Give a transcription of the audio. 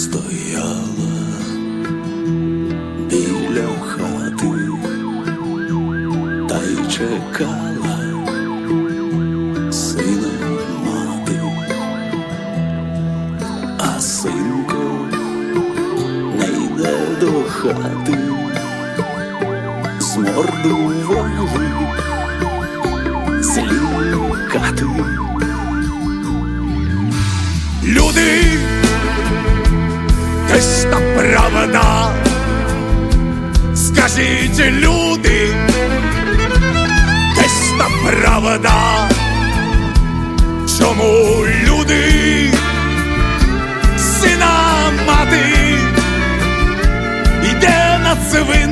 стояла біля хати та й чекала сина мати, а синко не йде до хати, змордували злікати. Люди, десь та правда, скажіть люди, десь та правда, чому люди сина мати йде на цивин.